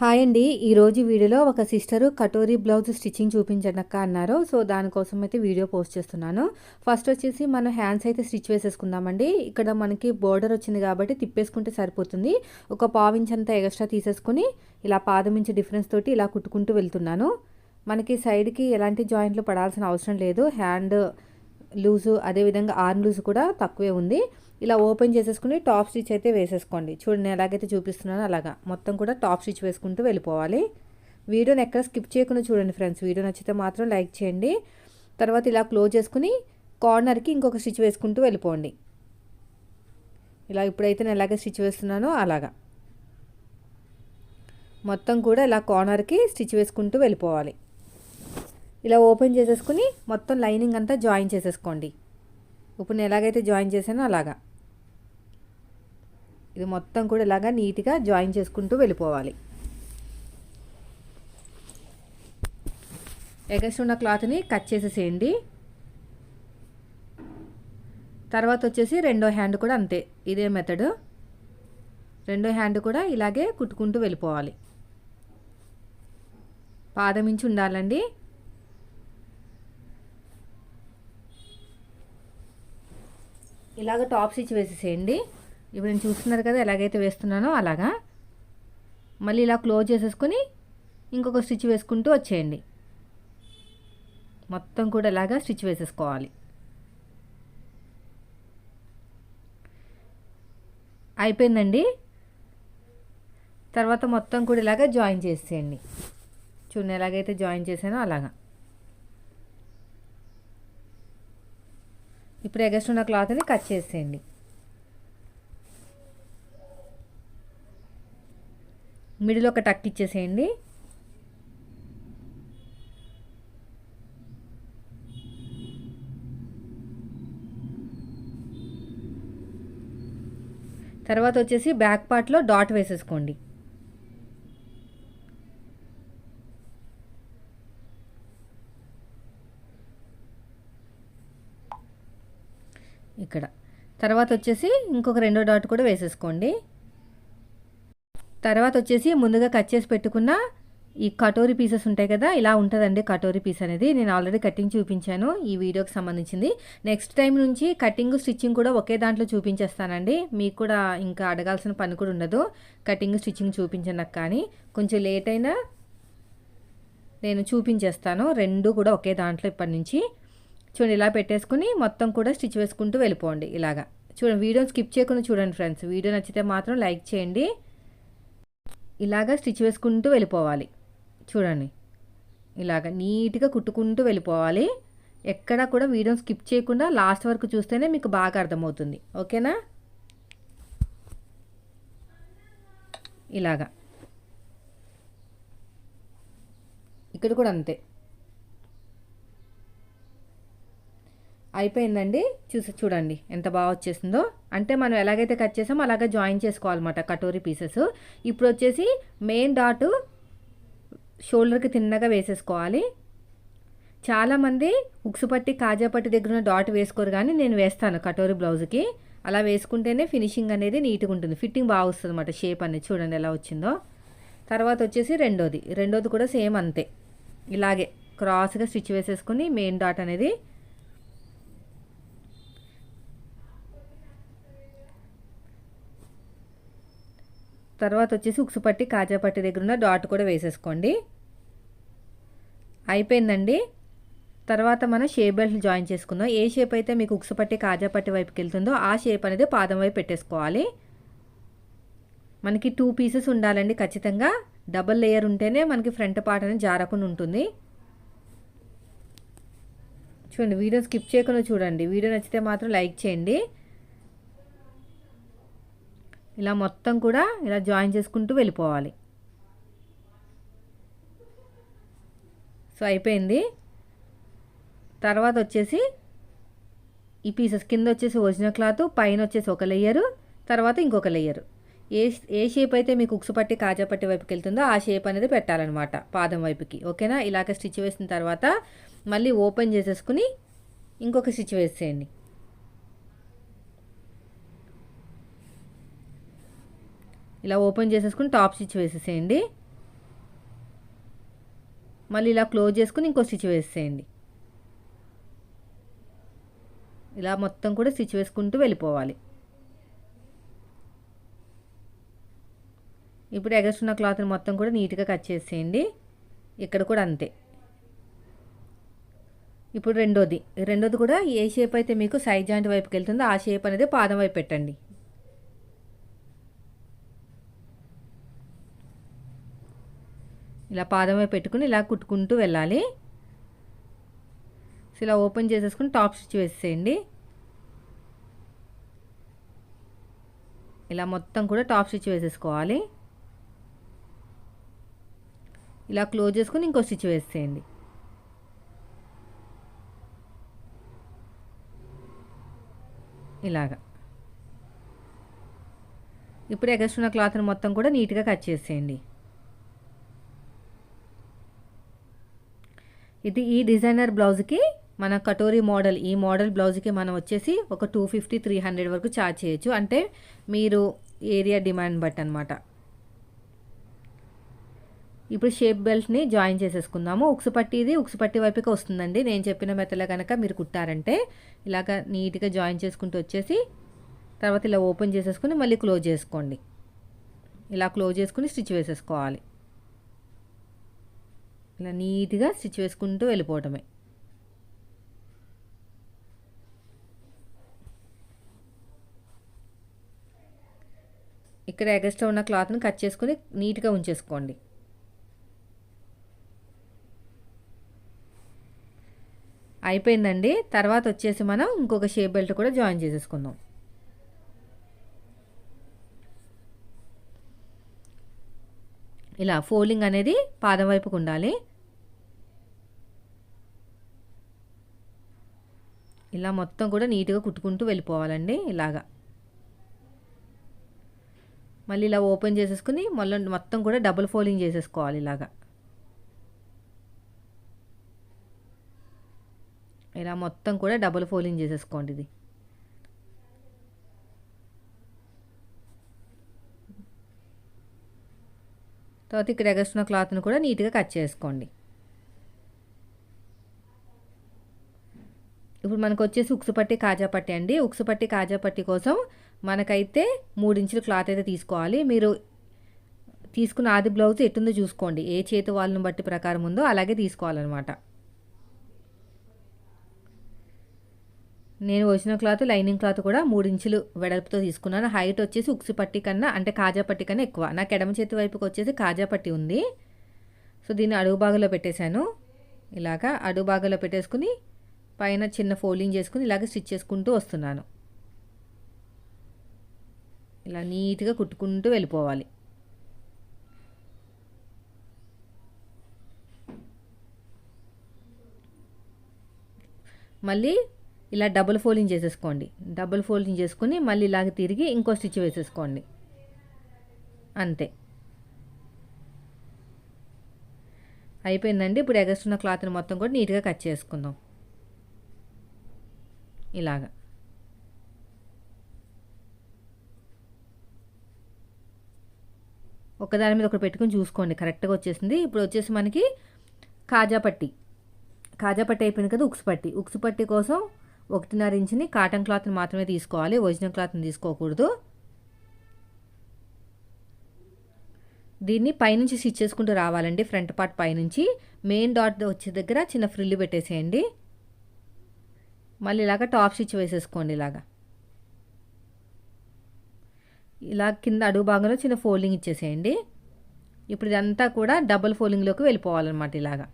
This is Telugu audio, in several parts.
హాయ్ అండి. ఈరోజు వీడియోలో ఒక సిస్టరు కటోరీ బ్లౌజ్ స్టిచ్చింగ్ చూపించనక్క అన్నారు. సో దానికోసం అయితే వీడియో పోస్ట్ చేస్తున్నాను. ఫస్ట్ వచ్చేసి మనం హ్యాండ్స్ అయితే స్టిచ్ వేసేసుకుందామండి. ఇక్కడ మనకి బోర్డర్ వచ్చింది కాబట్టి తిప్పేసుకుంటే సరిపోతుంది. ఒక పావు అంతా ఎక్స్ట్రా తీసేసుకుని ఇలా పాదమించి డిఫరెన్స్ తోటి ఇలా కుట్టుకుంటూ వెళ్తున్నాను. మనకి సైడ్కి ఎలాంటి జాయింట్లు పడాల్సిన అవసరం లేదు. హ్యాండ్ లూజు అదేవిధంగా ఆర్మ్ లూజ్ కూడా తక్కువే ఉంది. ఇలా ఓపెన్ చేసేసుకుని టాప్ స్టిచ్ అయితే వేసేసుకోండి. చూడండి ఎలాగైతే చూపిస్తున్నానో అలాగా. మొత్తం కూడా టాప్ స్టిచ్ వేసుకుంటూ వెళ్ళిపోవాలి. వీడియోని ఎక్కడ స్కిప్ చేయకుండా చూడండి ఫ్రెండ్స్. వీడియో నచ్చితే మాత్రం లైక్ చేయండి. తర్వాత ఇలా క్లోజ్ చేసుకుని కార్నర్కి ఇంకొక స్టిచ్ వేసుకుంటూ వెళ్ళిపోండి. ఇలా ఇప్పుడైతే నేను ఎలాగే స్టిచ్ వేస్తున్నానో అలాగా. మొత్తం కూడా ఇలా కార్నర్కి స్టిచ్ వేసుకుంటూ వెళ్ళిపోవాలి. ఇలా ఓపెన్ చేసేసుకుని మొత్తం లైనింగ్ అంతా జాయిన్ చేసేసుకోండి. ఇప్పుడు నేను ఎలాగైతే జాయిన్ చేశానో అలాగా. ఇది మొత్తం కూడా ఇలాగా నీట్గా జాయిన్ చేసుకుంటూ వెళ్ళిపోవాలి. ఎగస్ట్ ఉన్న క్లాత్ని కట్ చేసేసేయండి. తర్వాత వచ్చేసి రెండో హ్యాండ్ కూడా అంతే ఇదే మెథడ్. రెండో హ్యాండ్ కూడా ఇలాగే కుట్టుకుంటూ వెళ్ళిపోవాలి. పాదమించి ఉండాలండి. ఇలాగ టాప్ స్టిచ్ వేసేసేయండి. ఇప్పుడు నేను చూస్తున్నారు కదా ఎలాగైతే వేస్తున్నానో అలాగా. మళ్ళీ ఇలా క్లోజ్ చేసేసుకొని ఇంకొక స్టిచ్ వేసుకుంటూ వచ్చేయండి. మొత్తం కూడా ఇలాగా స్టిచ్ వేసేసుకోవాలి. అయిపోయిందండి. తర్వాత మొత్తం కూడా ఇలాగా జాయిన్ చేసేయండి. చూడండి ఎలాగైతే జాయిన్ చేసానో అలాగా. ఇప్పుడు ఎగస్ట్ ఉన్న క్లాత్ని కట్ చేసేయండి. మిడిల్ ఒక టక్ ఇచ్చేసేయండి. తర్వాత వచ్చేసి బ్యాక్ పార్ట్లో డాట్ వేసేసుకోండి ఇక్కడ తర్వాత వచ్చేసి ఇంకొక రెండో డాట్ కూడా వేసేసుకోండి. తర్వాత వచ్చేసి ముందుగా కట్ చేసి పెట్టుకున్న ఈ కటోరీ పీసెస్ ఉంటాయి కదా ఇలా ఉంటుందండి కటోరీ పీస్ అనేది. నేను ఆల్రెడీ కటింగ్ చూపించాను ఈ వీడియోకి సంబంధించింది. నెక్స్ట్ టైం నుంచి కటింగ్ స్టిచ్చింగ్ కూడా ఒకే దాంట్లో చూపించేస్తానండి. మీకు కూడా ఇంకా అడగాల్సిన పని కూడా ఉండదు. కటింగ్ స్టిచ్చింగ్ చూపించనకు కానీ కొంచెం లేట్ అయినా నేను చూపించేస్తాను. రెండు కూడా ఒకే దాంట్లో ఇప్పటి నుంచి. చూడండి ఇలా పెట్టేసుకుని మొత్తం కూడా స్టిచ్ వేసుకుంటూ వెళ్ళిపోండి ఇలాగా. చూడండి వీడియోని స్కిప్ చేయకుండా చూడండి ఫ్రెండ్స్. వీడియో నచ్చితే మాత్రం లైక్ చేయండి. ఇలాగా స్టిచ్ వేసుకుంటూ వెళ్ళిపోవాలి. చూడండి ఇలాగ నీట్గా కుట్టుకుంటూ వెళ్ళిపోవాలి. ఎక్కడా కూడా వీడియోని స్కిప్ చేయకుండా లాస్ట్ వరకు చూస్తేనే మీకు బాగా అర్థమవుతుంది. ఓకేనా? ఇలాగా. ఇక్కడ కూడా అంతే. అయిపోయిందండి. చూసి చూడండి ఎంత బాగా వచ్చేసిందో. అంటే మనం ఎలాగైతే కట్ చేసామో అలాగే జాయిన్ చేసుకోవాలన్నమాట కటోరీ పీసెస్. ఇప్పుడు వచ్చేసి మెయిన్ డాట్ షోల్డర్కి తిన్నగా వేసేసుకోవాలి. చాలామంది ఉక్సుపట్టి పట్టి కాజా పట్టి దగ్గర ఉన్న డాట్ వేసుకోరు కానీ నేను వేస్తాను కటోరీ బ్లౌజ్కి. అలా వేసుకుంటేనే ఫినిషింగ్ అనేది నీట్గా ఉంటుంది. ఫిట్టింగ్ బాగా వస్తుంది అనమాట షేప్ అనేది చూడండి ఎలా వచ్చిందో. తర్వాత వచ్చేసి రెండోది. రెండోది కూడా సేమ్ అంతే. ఇలాగే క్రాస్గా స్టిచ్ వేసేసుకుని మెయిన్ డాట్ అనేది తర్వాత వచ్చేసి ఉక్సుపట్టి కాజాపట్టి దగ్గర ఉన్న డాట్ కూడా వేసేసుకోండి. అయిపోయిందండి. తర్వాత మనం షేప్ బెల్ట్ జాయిన్ చేసుకుందాం. ఏ షేప్ అయితే మీకు ఉక్సుపట్టి కాజాపట్టి వైపుకి వెళ్తుందో ఆ షేప్ అనేది పాదం వైపు పెట్టేసుకోవాలి. మనకి టూ పీసెస్ ఉండాలండి ఖచ్చితంగా. డబల్ లేయర్ ఉంటేనే మనకి ఫ్రంట్ పార్ట్ అనేది జారకుండా ఉంటుంది. చూడండి వీడియో స్కిప్ చేయకుండా చూడండి. వీడియో నచ్చితే మాత్రం లైక్ చేయండి. ఇలా మొత్తం కూడా ఇలా జాయిన్ చేసుకుంటూ వెళ్ళిపోవాలి. సో అయిపోయింది. తర్వాత వచ్చేసి ఈ పీసెస్ కింద వచ్చేసి ఒరిజినల్ క్లాత్ పైన వచ్చేసి ఒక లేయరు తర్వాత ఇంకొక లేయరు ఏ ఏ షేప్ అయితే మీకు ఉక్సు పట్టి కాజా పట్టి వైపుకి వెళ్తుందో ఆ షేప్ అనేది పెట్టాలన్నమాట పాదం వైపుకి. ఓకేనా? ఇలాగ స్టిచ్ వేసిన తర్వాత మళ్ళీ ఓపెన్ చేసేసుకుని ఇంకొక స్టిచ్ వేసేయండి. ఇలా ఓపెన్ చేసేసుకుని టాప్ స్టిచ్ వేసేసేయండి. మళ్ళీ ఇలా క్లోజ్ చేసుకుని ఇంకో స్టిచ్ వేసేయండి ఇలా మొత్తం కూడా స్టిచ్ వేసుకుంటూ వెళ్ళిపోవాలి. ఇప్పుడు ఎగస్ట్రున్న క్లాత్ని మొత్తం కూడా నీట్గా కట్ చేసేయండి. ఇక్కడ కూడా అంతే. ఇప్పుడు రెండోది. రెండోది కూడా ఏ షేప్ అయితే మీకు సైడ్ జాయింట్ వైపుకి వెళ్తుందో ఆ షేప్ అనేది పాదం వైపు పెట్టండి. ఇలా పాదమే పెట్టుకుని ఇలా కుట్టుకుంటూ వెళ్ళాలి. సో ఇలా ఓపెన్ చేసేసుకుని టాప్ స్టిచ్ వేసేయండి. ఇలా మొత్తం కూడా టాప్ స్టిచ్ వేసేసుకోవాలి. ఇలా క్లోజ్ చేసుకుని ఇంకో స్టిచ్ వేసేయండి. ఇలాగా. ఇప్పుడు ఎగస్ట్రున్న క్లాత్ని మొత్తం కూడా నీట్గా కట్ చేసేయండి. ఇది ఈ డిజైనర్ బ్లౌజ్కి మన కటోరీ మోడల్ ఈ మోడల్ బ్లౌజ్కి మనం వచ్చేసి ఒక టూ ఫిఫ్టీ త్రీ హండ్రెడ్ వరకు ఛార్జ్ చేయొచ్చు. అంటే మీరు ఏరియా డిమాండ్ బట్టి అనమాట ఇప్పుడు షేప్ బెల్ట్ని జాయిన్ చేసేసుకుందాము. ఉక్సు పట్టి ఇది ఉక్సు పట్టి వైపుకి వస్తుందండి. నేను చెప్పిన మెత్తలో కనుక మీరు కుట్టారంటే ఇలాగ నీట్గా జాయిన్ చేసుకుంటూ వచ్చేసి తర్వాత ఇలా ఓపెన్ చేసేసుకుని మళ్ళీ క్లోజ్ చేసుకోండి. ఇలా క్లోజ్ చేసుకుని స్టిచ్ వేసేసుకోవాలి. ఇలా నీట్గా స్టిచ్ వేసుకుంటూ వెళ్ళిపోవటమే. ఇక్కడ ఎగస్ట్రా ఉన్న క్లాత్ని కట్ చేసుకుని నీట్గా ఉంచేసుకోండి. అయిపోయిందండి. తర్వాత వచ్చేసి మనం ఇంకొక షేప్ బెల్ట్ కూడా జాయిన్ చేసేసుకుందాం. ఇలా ఫోల్డింగ్ అనేది పాదం వైపుకు ఉండాలి. ఇలా మొత్తం కూడా నీట్గా కుట్టుకుంటూ వెళ్ళిపోవాలండి ఇలాగా. మళ్ళీ ఇలా ఓపెన్ చేసేసుకుని మళ్ళీ మొత్తం కూడా డబుల్ ఫోల్డింగ్ చేసేసుకోవాలి ఇలాగా. ఇలా మొత్తం కూడా డబుల్ ఫోల్డింగ్ చేసేసుకోండి ఇది. తర్వాత ఇక్కడ ఎగస్ట్రున్న క్లాత్ను కూడా నీట్గా కట్ చేసుకోండి. ఇప్పుడు మనకు వచ్చేసి ఉక్సు పట్టి కాజా పట్టి అండి. ఉక్సు పట్టి కాజా పట్టి కోసం మనకైతే మూడించుల క్లాత్ అయితే తీసుకోవాలి. మీరు తీసుకున్న ఆది బ్లౌజ్ ఎట్టుందో చూసుకోండి. ఏ చేతి వాళ్ళని బట్టి ప్రకారం ఉందో అలాగే తీసుకోవాలన్నమాట. నేను వచ్చిన క్లాత్ లైనింగ్ క్లాత్ కూడా మూడు ఇంచులు వెడల్పుతో తీసుకున్నాను. హైట్ వచ్చేసి ఉక్సు పట్టి కన్నా అంటే కాజా పట్టి కన్నా ఎక్కువ. నాకు ఎడమ చేతి వైపుకి వచ్చేసి కాజా పట్టి ఉంది. సో దీన్ని అడుగు భాగంలో పెట్టేశాను. ఇలాగా అడుగు భాగంలో పెట్టేసుకుని పైన చిన్న ఫోల్డింగ్ చేసుకుని ఇలాగ స్టిచ్ చేసుకుంటూ వస్తున్నాను. ఇలా నీట్గా కుట్టుకుంటూ వెళ్ళిపోవాలి. మళ్ళీ ఇలా డబుల్ ఫోల్డింగ్ చేసేసుకోండి. డబుల్ ఫోల్డింగ్ చేసుకుని మళ్ళీ ఇలాగ తిరిగి ఇంకో స్టిచ్ వేసేసుకోండి. అంతే. అయిపోయిందండి. ఇప్పుడు ఎగస్ట్రున్న క్లాత్ని మొత్తం కూడా నీట్గా కట్ చేసుకుందాం. ఇలాగా. ఒకదాని మీద ఒకటి పెట్టుకుని చూసుకోండి. కరెక్ట్గా వచ్చేసింది. ఇప్పుడు వచ్చేసి మనకి కాజా పట్టి. కాజా పట్టి అయిపోయింది కదా ఉక్సు పట్టి. ఉక్సు పట్టి కోసం ఒకటిన్నర ఇంచుని కాటన్ క్లాత్ని మాత్రమే తీసుకోవాలి. ఒరిజినల్ క్లాత్ని తీసుకోకూడదు. దీన్ని పైనుంచి స్టిచ్ చేసుకుంటూ రావాలండి. ఫ్రంట్ పార్ట్ పైనుంచి. మెయిన్ డాట్ వచ్చే దగ్గర చిన్న ఫ్రిల్లు పెట్టేసేయండి. మళ్ళీ ఇలాగ టాప్ స్టిచ్ వేసేసుకోండి ఇలాగా. ఇలా కింద అడుగు భాగంలో చిన్న ఫోల్డింగ్ ఇచ్చేసేయండి. ఇప్పుడు ఇదంతా కూడా డబుల్ ఫోల్డింగ్లోకి వెళ్ళిపోవాలన్నమాట ఇలాగా.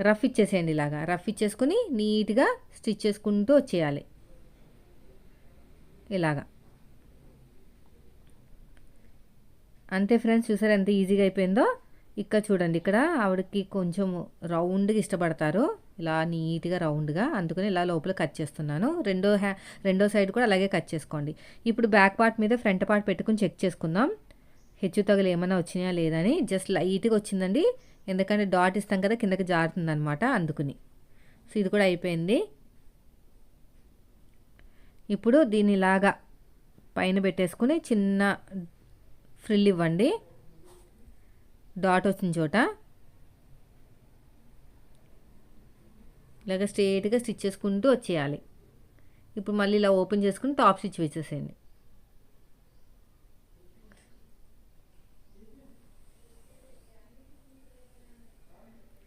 రఫ్ ఇచ్చేసేయండి ఇలాగా. రఫ్ ఇచ్చేసుకుని నీట్గా స్టిచ్ చేసుకుంటూ వచ్చేయాలి. ఇలాగా. అంతే ఫ్రెండ్స్ చూసారు ఎంత ఈజీగా అయిపోయిందో? ఇక్కడ చూడండి ఇక్కడ ఆవిడకి కొంచెం రౌండ్గా ఇష్టపడతారు. ఇలా నీట్గా రౌండ్గా అందుకని ఇలా లోపల కట్ చేస్తున్నాను. రెండో హ్యా రెండో సైడ్ కూడా అలాగే కట్ చేసుకోండి. ఇప్పుడు బ్యాక్ పార్ట్ మీద ఫ్రంట్ పార్ట్ పెట్టుకుని చెక్ చేసుకుందాం. హెచ్చు తగులు ఏమైనా వచ్చినాయా లేదని. జస్ట్ లైట్గా వచ్చిందండి. ఎందుకంటే డాట్ ఇస్తాం కదా కిందకి జారుతుంది అనమాట అందుకుని. సో ఇది కూడా అయిపోయింది. ఇప్పుడు దీన్ని ఇలాగా పైన పెట్టేసుకుని చిన్న ఫ్రిల్ ఇవ్వండి. డాట్ వచ్చిన చోట. ఇలాగ స్ట్రేట్గా స్టిచ్ చేసుకుంటూ వచ్చేయాలి. ఇప్పుడు మళ్ళీ ఇలా ఓపెన్ చేసుకుని టాప్ స్టిచ్ వేసేసేయండి.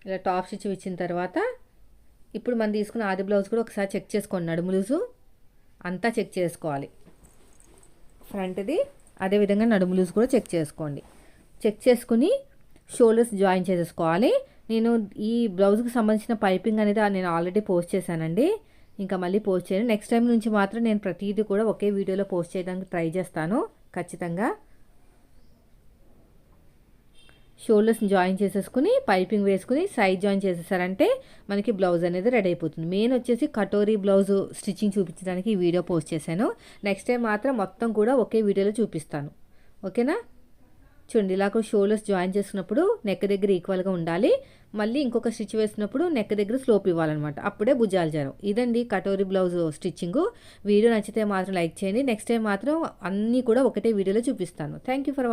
ఇలా టాప్ స్టిచ్ ఇచ్చిన తర్వాత ఇప్పుడు మనం తీసుకున్న ఆది బ్లౌజ్ కూడా ఒకసారి చెక్ చేసుకోండి. నడుము అంతా చెక్ చేసుకోవాలి. ఫ్రంట్ది అదేవిధంగా నడుము లూజ్ కూడా చెక్ చేసుకోండి. చెక్ చేసుకుని షోల్డర్స్ జాయిన్ చేసేసుకోవాలి. నేను ఈ బ్లౌజ్కి సంబంధించిన పైపింగ్ అనేది నేను ఆల్రెడీ పోస్ట్ చేశానండి. ఇంకా మళ్ళీ పోస్ట్ చేయను. నెక్స్ట్ టైం నుంచి మాత్రం నేను ప్రతిదీ కూడా ఒకే వీడియోలో పోస్ట్ చేయడానికి ట్రై చేస్తాను. ఖచ్చితంగా. షోల్డర్స్ని జాయిన్ చేసేసుకుని పైపింగ్ వేసుకుని సైడ్ జాయిన్ చేసేసారంటే మనకి బ్లౌజ్ అనేది రెడీ అయిపోతుంది. మెయిన్ వచ్చేసి కటోరీ బ్లౌజ్ స్టిచ్చింగ్ చూపించడానికి ఈ వీడియో పోస్ట్ చేశాను. నెక్స్ట్ టైం మాత్రం మొత్తం కూడా ఒకే వీడియోలో చూపిస్తాను. ఓకేనా? చూడండి ఇలా షోల్డర్స్ జాయిన్ చేసినప్పుడు నెక్ దగ్గర ఈక్వల్గా ఉండాలి. మళ్ళీ ఇంకొక స్టిచ్ వేసినప్పుడు నెక్ దగ్గర స్లోప్ ఇవ్వాలన్నమాట. అప్పుడే భుజాలు జరం ఇదండి కటోరీ బ్లౌజ్ స్టిచ్చింగ్ వీడియో నచ్చితే మాత్రం లైక్ చేయండి. నెక్స్ట్ టైం మాత్రం అన్నీ కూడా ఒకటే వీడియోలో చూపిస్తాను. Thank you for